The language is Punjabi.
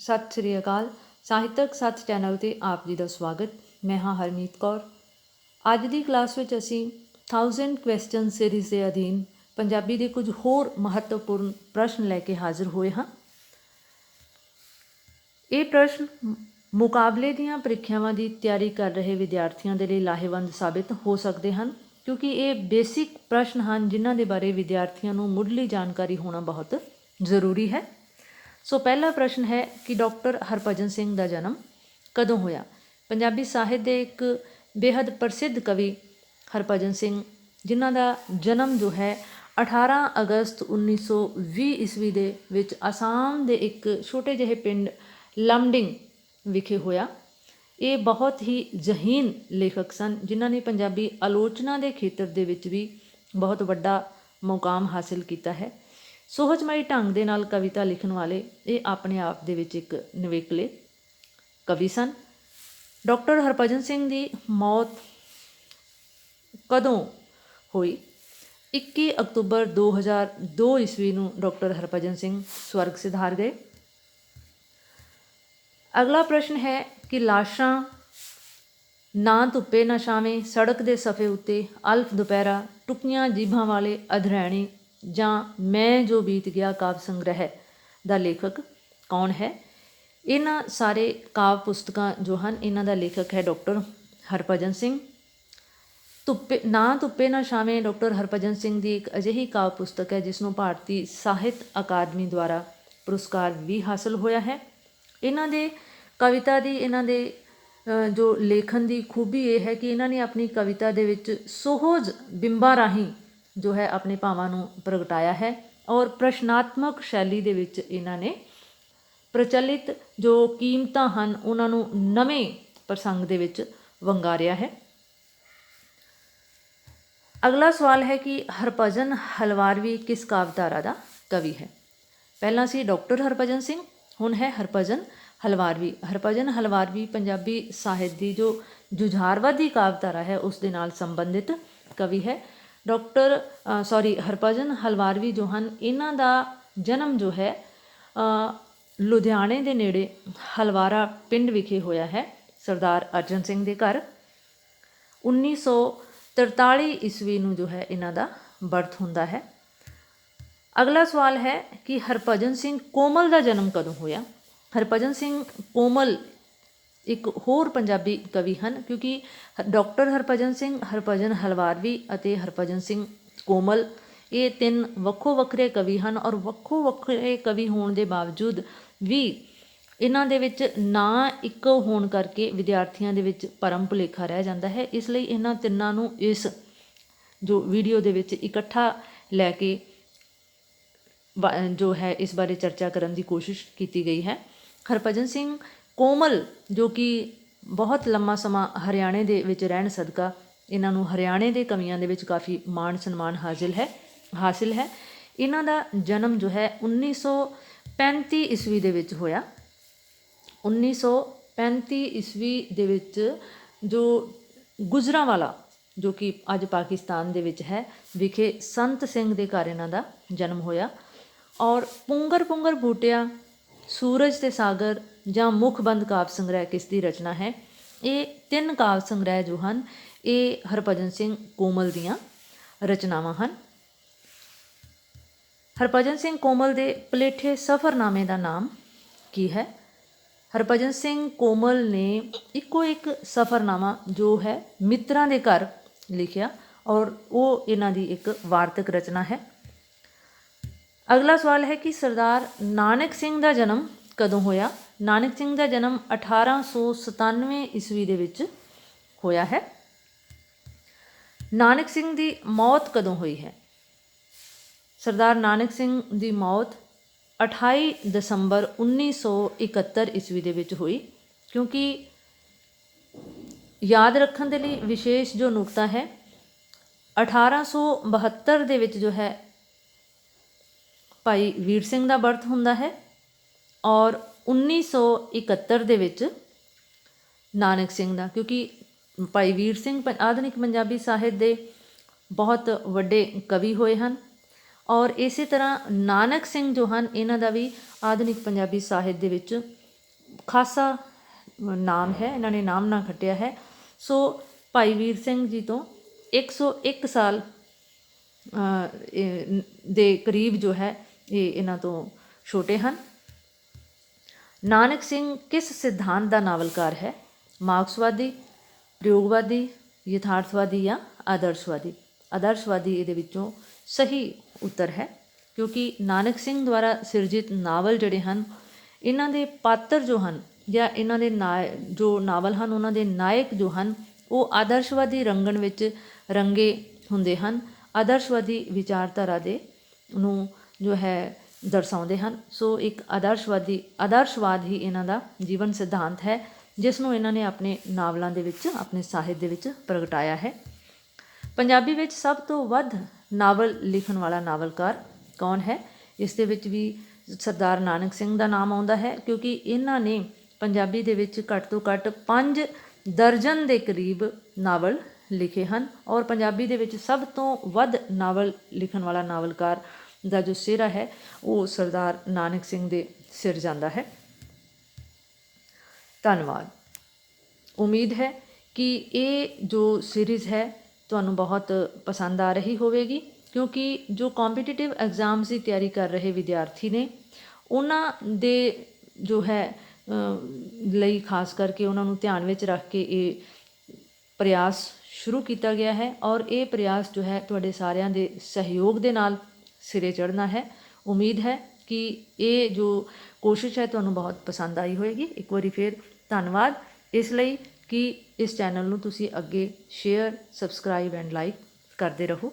ਸਤਿ ਸ੍ਰੀ ਅਕਾਲ। ਸਾਹਿਤਕ ਸੱਤ ਚੈਨਲ ਤੇ ਆਪ ਜੀ ਦਾ ਸਵਾਗਤ। ਮੈਂ ਹਾਂ ਹਰਮੀਤ ਕੌਰ। ਅੱਜ ਦੀ ਕਲਾਸ ਵਿੱਚ ਅਸੀਂ 1000 ਕੁਐਸਚਨ ਸੀਰੀਜ਼ ਦੇ ਅਧੀਨ ਪੰਜਾਬੀ ਦੇ ਕੁਝ ਹੋਰ ਮਹੱਤਵਪੂਰਨ ਪ੍ਰਸ਼ਨ ਲੈ ਕੇ ਹਾਜ਼ਰ ਹੋਏ ਹਾਂ। ਇਹ ਪ੍ਰਸ਼ਨ ਮੁਕਾਬਲੇ ਦੀਆਂ ਪ੍ਰੀਖਿਆਵਾਂ ਦੀ ਤਿਆਰੀ ਕਰ ਰਹੇ ਵਿਦਿਆਰਥੀਆਂ ਦੇ ਲਈ ਲਾਹੇਵੰਦ ਸਾਬਿਤ ਹੋ ਸਕਦੇ ਹਨ, ਕਿਉਂਕਿ ਇਹ ਬੇਸਿਕ ਪ੍ਰਸ਼ਨ ਹਨ ਜਿਨ੍ਹਾਂ ਦੇ ਬਾਰੇ ਵਿਦਿਆਰਥੀਆਂ ਨੂੰ ਮੁੱਢਲੀ ਜਾਣਕਾਰੀ ਹੋਣਾ ਬਹੁਤ ਜ਼ਰੂਰੀ ਹੈ। ਸੋ ਪਹਿਲਾ ਪ੍ਰਸ਼ਨ ਹੈ ਕਿ ਡਾਕਟਰ ਹਰਭਜਨ ਸਿੰਘ ਦਾ ਜਨਮ ਕਦੋਂ ਹੋਇਆ? ਪੰਜਾਬੀ ਸਾਹਿਤ ਦੇ ਇੱਕ ਬੇहद ਪ੍ਰਸਿੱਧ ਕਵੀ ਹਰਭਜਨ ਸਿੰਘ, ਜਿਨ੍ਹਾਂ ਦਾ ਜਨਮ ਜੋ ਹੈ 18 ਅਗਸਤ 1920 ਈਸਵੀ ਦੇ ਵਿੱਚ ਅਸਾਮ ਦੇ ਇੱਕ ਛੋਟੇ ਜਿਹੇ ਪਿੰਡ ਲਮਡਿੰਗ ਵਿਖੇ ਹੋਇਆ। ਇਹ ਬਹੁਤ ਹੀ ਜ਼ਹੀਨ ਲੇਖਕ ਸਨ, ਜਿਨ੍ਹਾਂ ਨੇ ਪੰਜਾਬੀ ਆਲੋਚਨਾ ਦੇ ਖੇਤਰ ਦੇ ਵਿੱਚ ਵੀ ਬਹੁਤ ਵੱਡਾ ਮੁਕਾਮ ਹਾਸਿਲ ਕੀਤਾ ਹੈ। ਸੋਹਜਮਈ ਢੰਗ ਦੇ ਨਾਲ ਕਵਿਤਾ ਲਿਖਣ ਵਾਲੇ ਇਹ ਆਪਣੇ ਆਪ ਦੇ ਵਿੱਚ ਇੱਕ ਨਿਵੇਕਲੇ ਕਵੀ ਸਨ। ਡਾਕਟਰ ਹਰਭਜਨ ਸਿੰਘ ਦੀ ਮੌਤ ਕਦੋਂ ਹੋਈ? 21 ਅਕਤੂਬਰ 2002 ਈਸਵੀ ਨੂੰ ਡਾਕਟਰ ਹਰਭਜਨ ਸਿੰਘ ਸਵਰਗ ਸਿਧਾਰ ਗਏ। ਅਗਲਾ ਪ੍ਰਸ਼ਨ ਹੈ ਕਿ ਲਾਸ਼ਾਂ ਨਾ ਧੁੱਪੇ ਨਾ ਛਾਵੇਂ ਸੜਕ ਦੇ ਸਫੇ ਉੱਤੇ ਅਲਫ ਦੁਪਹਿਰਾ ਟੁਕੀਆਂ ਜੀਭਾਂ ਵਾਲੇ ਅਧਰੈਣੀ ਜਾਂ ਮੈਂ ਜੋ ਬੀਤ ਗਿਆ ਕਾਵਿ ਸੰਗ੍ਰਹਿ ਦਾ ਲੇਖਕ ਕੌਣ ਹੈ? ਇਹਨਾਂ ਸਾਰੇ ਕਾਵਿ ਪੁਸਤਕਾਂ ਜੋ ਹਨ, ਇਹਨਾਂ ਦਾ ਲੇਖਕ ਹੈ ਡਾਕਟਰ ਹਰਭਜਨ ਸਿੰਘ। ਧੁੱਪੇ, ਨਾ ਧੁੱਪੇ, ਨਾ ਛਾਵੇਂ ਡਾਕਟਰ ਹਰਭਜਨ ਸਿੰਘ ਦੀ ਇੱਕ ਅਜਿਹੀ ਕਾਵਿ ਪੁਸਤਕ ਹੈ ਜਿਸ ਨੂੰ ਭਾਰਤੀ ਸਾਹਿਤ ਅਕਾਦਮੀ ਦੁਆਰਾ ਪੁਰਸਕਾਰ ਵੀ ਹਾਸਲ ਹੋਇਆ ਹੈ। ਇਹਨਾਂ ਦੇ ਕਵਿਤਾ ਦੀ, ਇਹਨਾਂ ਦੇ ਜੋ ਲੇਖਨ ਦੀ ਖੂਬੀ ਇਹ ਹੈ ਕਿ ਇਹਨਾਂ ਨੇ ਆਪਣੀ ਕਵਿਤਾ ਦੇ ਵਿੱਚ ਸੋਹਜ ਬਿੰਬਾਂ ਰਾਹੀਂ ਜੋ ਹੈ ਆਪਣੇ ਭਾਵਾਂ ਨੂੰ ਪ੍ਰਗਟਾਇਆ ਹੈ ਔਰ ਪ੍ਰਸ਼ਨਾਤਮਕ ਸ਼ੈਲੀ ਦੇ ਵਿੱਚ ਇਹਨਾਂ ਨੇ ਪ੍ਰਚਲਿਤ ਜੋ ਕੀਮਤਾਂ ਹਨ, ਉਹਨਾਂ ਨੂੰ ਨਵੇਂ ਪ੍ਰਸੰਗ ਦੇ ਵਿੱਚ ਵੰਗਾਰਿਆ ਹੈ। ਅਗਲਾ ਸਵਾਲ ਹੈ ਕਿ ਹਰਭਜਨ ਹਲਵਾਰਵੀ ਕਿਸ ਕਾਵਿਧਾਰਾ ਦਾ ਕਵੀ ਹੈ? ਪਹਿਲਾਂ ਸੀ ਡਾਕਟਰ ਹਰਭਜਨ ਸਿੰਘ, ਹੁਣ ਹੈ ਹਰਭਜਨ ਹਲਵਾਰਵੀ। ਹਰਭਜਨ ਹਲਵਾਰਵੀ ਪੰਜਾਬੀ ਸਾਹਿਤ ਦੀ ਜੋ ਜੁਝਾਰਵਾਦੀ ਕਾਵਿਧਾਰਾ ਹੈ, ਉਸ ਦੇ ਨਾਲ ਸੰਬੰਧਿਤ ਕਵੀ ਹੈ। ਡਾਕਟਰ ਸੋਰੀ ਹਰਭਜਨ ਹਲਵਾਰਵੀ ਜੋ ਹਨ, ਇਹਨਾਂ ਦਾ ਜਨਮ ਜੋ ਹੈ ਲੁਧਿਆਣੇ ਦੇ ਨੇੜੇ ਹਲਵਾਰਾ ਪਿੰਡ ਵਿਖੇ ਹੋਇਆ ਹੈ, ਸਰਦਾਰ ਅਰਜਨ ਸਿੰਘ ਦੇ ਘਰ। 1943 ਈਸਵੀ ਨੂੰ ਜੋ ਹੈ, ਇਹਨਾਂ ਦਾ ਬਰਥ ਹੁੰਦਾ ਹੈ। ਅਗਲਾ ਸਵਾਲ ਹੈ ਕਿ ਹਰਭਜਨ ਸਿੰਘ ਕੋਮਲ ਦਾ ਜਨਮ ਕਦੋਂ ਹੋਇਆ? ਹਰਭਜਨ ਸਿੰਘ ਕੋਮਲ ਇੱਕ ਹੋਰ ਪੰਜਾਬੀ ਕਵੀ ਹਨ, ਕਿਉਂਕਿ ਡਾਕਟਰ ਹਰਭਜਨ ਸਿੰਘ, ਹਰਭਜਨ ਹਲਵਾਰਵੀ ਅਤੇ ਹਰਭਜਨ ਸਿੰਘ ਕੋਮਲ, ਇਹ ਤਿੰਨ ਵੱਖੋ ਵੱਖਰੇ ਕਵੀ ਹਨ ਔਰ ਵੱਖੋ ਵੱਖਰੇ ਕਵੀ ਹੋਣ ਦੇ ਬਾਵਜੂਦ ਵੀ ਇਹਨਾਂ ਦੇ ਵਿੱਚ ਨਾ ਇੱਕੋ ਹੋਣ ਕਰਕੇ ਵਿਦਿਆਰਥੀਆਂ ਦੇ ਵਿੱਚ ਪਰਮ ਭੁਲੇਖਾ ਰਹਿ ਜਾਂਦਾ ਹੈ। ਇਸ ਲਈ ਇਹਨਾਂ ਤਿੰਨਾਂ ਨੂੰ ਇਸ ਜੋ ਵੀਡੀਓ ਦੇ ਵਿੱਚ ਇਕੱਠਾ ਲੈ ਕੇ ਵਾ- ਜੋ ਹੈ, ਇਸ ਬਾਰੇ ਚਰਚਾ ਕਰਨ ਦੀ ਕੋਸ਼ਿਸ਼ ਕੀਤੀ ਗਈ ਹੈ। ਹਰਭਜਨ ਸਿੰਘ ਕੋਮਲ, ਜੋ ਕਿ ਬਹੁਤ ਲੰਮਾ ਸਮਾਂ ਹਰਿਆਣੇ ਦੇ ਵਿੱਚ ਰਹਿਣ ਸਦਕਾ ਇਹਨਾਂ ਨੂੰ ਹਰਿਆਣੇ ਦੇ ਕਵੀਆਂ ਦੇ ਵਿੱਚ ਕਾਫੀ ਮਾਣ ਸਨਮਾਨ ਹਾਜ਼ਿਲ ਹੈ, ਹਾਸਿਲ ਹੈ। ਇਹਨਾਂ ਦਾ ਜਨਮ ਜੋ ਹੈ 1935 ਈਸਵੀ ਦੇ ਵਿੱਚ ਹੋਇਆ। 1935 ਈਸਵੀ ਦੇ ਵਿੱਚ ਜੋ ਗੁਜਰਾਂਵਾਲਾ, ਜੋ ਕਿ ਅੱਜ ਪਾਕਿਸਤਾਨ ਦੇ ਵਿੱਚ ਹੈ, ਵਿਖੇ ਸੰਤ ਸਿੰਘ ਦੇ ਘਰ ਇਹਨਾਂ ਦਾ ਜਨਮ ਹੋਇਆ ਔਰ ਪੁੰਗਰ ਪੁੰਗਰ ਬੂਟਿਆ ਸੂਰਜ ਤੇ ਸਾਗਰ ਜਾਂ ਮੁਖਬੰਦ ਕਾਵ ਸੰਗ੍ਰਹਿ ਕਿਸ ਦੀ ਰਚਨਾ ਹੈ? ਇਹ ਤਿੰਨ ਕਾਵ ਸੰਗ੍ਰਹਿ ਜੋ ਹਨ, ਇਹ ਹਰਭਜਨ ਸਿੰਘ ਕੋਮਲ ਦੀਆਂ ਰਚਨਾਵਾਂ ਹਨ। ਹਰਭਜਨ ਸਿੰਘ ਕੋਮਲ ਦੇ ਪਲੇਠੇ ਸਫ਼ਰਨਾਮੇ ਦਾ ਨਾਮ ਕੀ ਹੈ? ਹਰਭਜਨ ਸਿੰਘ ਕੋਮਲ ਨੇ ਇੱਕੋ ਇੱਕ ਸਫ਼ਰਨਾਮਾ ਜੋ ਹੈ ਮਿੱਤਰਾਂ ਦੇ ਘਰ ਲਿਖਿਆ ਔਰ ਉਹ ਇਹਨਾਂ ਦੀ ਇੱਕ ਵਾਰਤਕ ਰਚਨਾ ਹੈ। ਅਗਲਾ ਸਵਾਲ ਹੈ ਕਿ ਸਰਦਾਰ ਨਾਨਕ ਸਿੰਘ ਦਾ ਜਨਮ ਕਦੋਂ ਹੋਇਆ? ਨਾਨਕ ਸਿੰਘ ਦਾ ਜਨਮ 1897 ਈਸਵੀ ਦੇ ਵਿੱਚ ਹੋਇਆ ਹੈ। ਨਾਨਕ ਸਿੰਘ ਦੀ ਮੌਤ ਕਦੋਂ ਹੋਈ ਹੈ? ਸਰਦਾਰ ਨਾਨਕ ਸਿੰਘ ਦੀ ਮੌਤ 28 ਦਸੰਬਰ 1971 ਈਸਵੀ ਦੇ ਵਿੱਚ ਹੋਈ, ਕਿਉਂਕਿ ਯਾਦ ਰੱਖਣ ਦੇ ਲਈ ਵਿਸ਼ੇਸ਼ ਜੋ ਨੁਕਤਾ ਹੈ 1872 ਦੇ ਵਿੱਚ ਜੋ ਹੈ ਭਾਈ ਵੀਰ ਸਿੰਘ ਦਾ ਬਰਥ ਹੁੰਦਾ ਹੈ ਔਰ 1971 ਦੇ ਵਿੱਚ ਨਾਨਕ ਸਿੰਘ ਦਾ ਕਿਉਂਕਿ ਭਾਈ ਵੀਰ ਸਿੰਘ ਪ- ਆਧੁਨਿਕ ਪੰਜਾਬੀ ਸਾਹਿਤ ਦੇ ਬਹੁਤ ਵੱਡੇ ਕਵੀ ਹੋਏ ਹਨ ਔਰ ਇਸੇ ਤਰ੍ਹਾਂ ਨਾਨਕ ਸਿੰਘ ਜੋ ਹਨ ਇਹਨਾਂ ਦਾ ਵੀ ਆਧੁਨਿਕ ਪੰਜਾਬੀ ਸਾਹਿਤ ਦੇ ਵਿੱਚ ਖਾਸਾ ਨਾਮ ਹੈ ਇਹਨਾਂ ਨੇ ਨਾਮ ਨਾ ਖੱਟਿਆ ਹੈ। ਸੋ ਭਾਈ ਵੀਰ ਸਿੰਘ ਜੀ ਤੋਂ 101 ਸਾਲ ਅ, ਇਹ ਦੇ ਕਰੀਬ ਜੋ ਹੈ ਇਹ ਇਹਨਾਂ ਤੋਂ ਛੋਟੇ ਹਨ। ਨਾਨਕ ਸਿੰਘ ਕਿਸ ਸਿਧਾਂਤ ਦਾ ਨਾਵਲਕਾਰ ਹੈ? ਮਾਰਕਸਵਾਦੀ, ਪ੍ਰਯੋਗਵਾਦੀ, ਯਥਾਰਥਵਾਦੀ ਜਾਂ ਆਦਰਸ਼ਵਾਦੀ? ਆਦਰਸ਼ਵਾਦੀ ਇਹਦੇ ਵਿੱਚੋਂ ਸਹੀ ਉੱਤਰ ਹੈ ਕਿਉਂਕਿ ਨਾਨਕ ਸਿੰਘ ਦੁਆਰਾ ਸਿਰਜਿਤ ਨਾਵਲ ਜਿਹੜੇ ਹਨ, ਇਹਨਾਂ ਦੇ ਪਾਤਰ ਜੋ ਹਨ ਜਾਂ ਇਹਨਾਂ ਦੇ ਨਾਇ, ਜੋ ਨਾਵਲ ਹਨ, ਉਹਨਾਂ ਦੇ ਨਾਇਕ ਜੋ ਹਨ, ਉਹ ਆਦਰਸ਼ਵਾਦੀ ਰੰਗਣ ਵਿੱਚ ਰੰਗੇ ਹੁੰਦੇ ਹਨ। ਆਦਰਸ਼ਵਾਦੀ ਵਿਚਾਰਧਾਰਾ ਦੇ ਨੂੰ ਜੋ ਹੈ ਦਰਸਾਉਂਦੇ ਹਨ। ਸੋ ਇੱਕ ਆਦਰਸ਼ਵਾਦੀ, ਆਦਰਸ਼ਵਾਦ ਹੀ ਇਹਨਾਂ ਦਾ ਜੀਵਨ ਸਿਧਾਂਤ ਹੈ, ਜਿਸ ਨੂੰ ਇਹਨਾਂ ਨੇ ਆਪਣੇ ਨਾਵਲਾਂ ਦੇ ਵਿੱਚ, ਆਪਣੇ ਸਾਹਿਤ ਦੇ ਵਿੱਚ ਪ੍ਰਗਟਾਇਆ ਹੈ। ਪੰਜਾਬੀ ਵਿੱਚ ਸਭ ਤੋਂ ਵੱਧ ਨਾਵਲ ਲਿਖਣ ਵਾਲਾ ਨਾਵਲਕਾਰ ਕੌਣ ਹੈ? ਇਸ ਦੇ ਵਿੱਚ ਵੀ ਸਰਦਾਰ ਨਾਨਕ ਸਿੰਘ ਦਾ ਨਾਮ ਆਉਂਦਾ ਹੈ, ਕਿਉਂਕਿ ਇਹਨਾਂ ਨੇ ਪੰਜਾਬੀ ਦੇ ਵਿੱਚ ਘੱਟ ਤੋਂ ਘੱਟ 5 ਦਰਜਨ ਦੇ ਕਰੀਬ ਨਾਵਲ ਲਿਖੇ ਹਨ। ਔਰ ਪੰਜਾਬੀ ਦੇ ਵਿੱਚ ਸਭ ਤੋਂ ਵੱਧ ਨਾਵਲ ਲਿਖਣ ਵਾਲਾ ਨਾਵਲਕਾਰ ਦਾ ਜੋ ਸਿਰਾ ਹੈ, ਉਹ ਸਰਦਾਰ ਨਾਨਕ ਸਿੰਘ ਦੇ ਸਿਰ ਜਾਂਦਾ ਹੈ। ਧੰਨਵਾਦ। ਉਮੀਦ ਹੈ ਕਿ ਇਹ ਜੋ ਸੀਰੀਜ਼ ਹੈ, ਤੁਹਾਨੂੰ ਬਹੁਤ ਪਸੰਦ ਆ ਰਹੀ ਹੋਵੇਗੀ, ਕਿਉਂਕਿ ਜੋ ਕੰਪੀਟੀਟਿਵ ਐਗਜ਼ਾਮਸ ਦੀ ਤਿਆਰੀ ਕਰ ਰਹੇ ਵਿਦਿਆਰਥੀ ਨੇ, ਉਹਨਾਂ ਦੇ ਜੋ ਹੈ ਲਈ ਖਾਸ ਕਰਕੇ ਉਹਨਾਂ ਨੂੰ ਧਿਆਨ ਵਿੱਚ ਰੱਖ ਕੇ ਇਹ ਪ੍ਰਯਾਸ ਸ਼ੁਰੂ ਕੀਤਾ ਗਿਆ ਹੈ ਔਰ ਇਹ ਪ੍ਰਯਾਸ ਜੋ ਹੈ, ਤੁਹਾਡੇ ਸਾਰਿਆਂ ਦੇ ਸਹਿਯੋਗ ਦੇ ਨਾਲ ਸਿਰੇ ਚੜ੍ਹਨਾ ਹੈ। ਉਮੀਦ ਹੈ ਕਿ ਇਹ ਜੋ ਕੋਸ਼ਿਸ਼ ਹੈ ਤੁਹਾਨੂੰ ਬਹੁਤ ਪਸੰਦ ਆਈ ਹੋਵੇਗੀ ਇੱਕ ਵਾਰੀ ਫਿਰ ਧੰਨਵਾਦ। ਇਸ ਲਈ ਕਿ ਇਸ ਚੈਨਲ ਨੂੰ ਤੁਸੀਂ ਅੱਗੇ ਸ਼ੇਅਰ ਸਬਸਕ੍ਰਾਈਬ ਐਂਡ ਲਾਈਕ ਕਰਦੇ ਰਹੋ।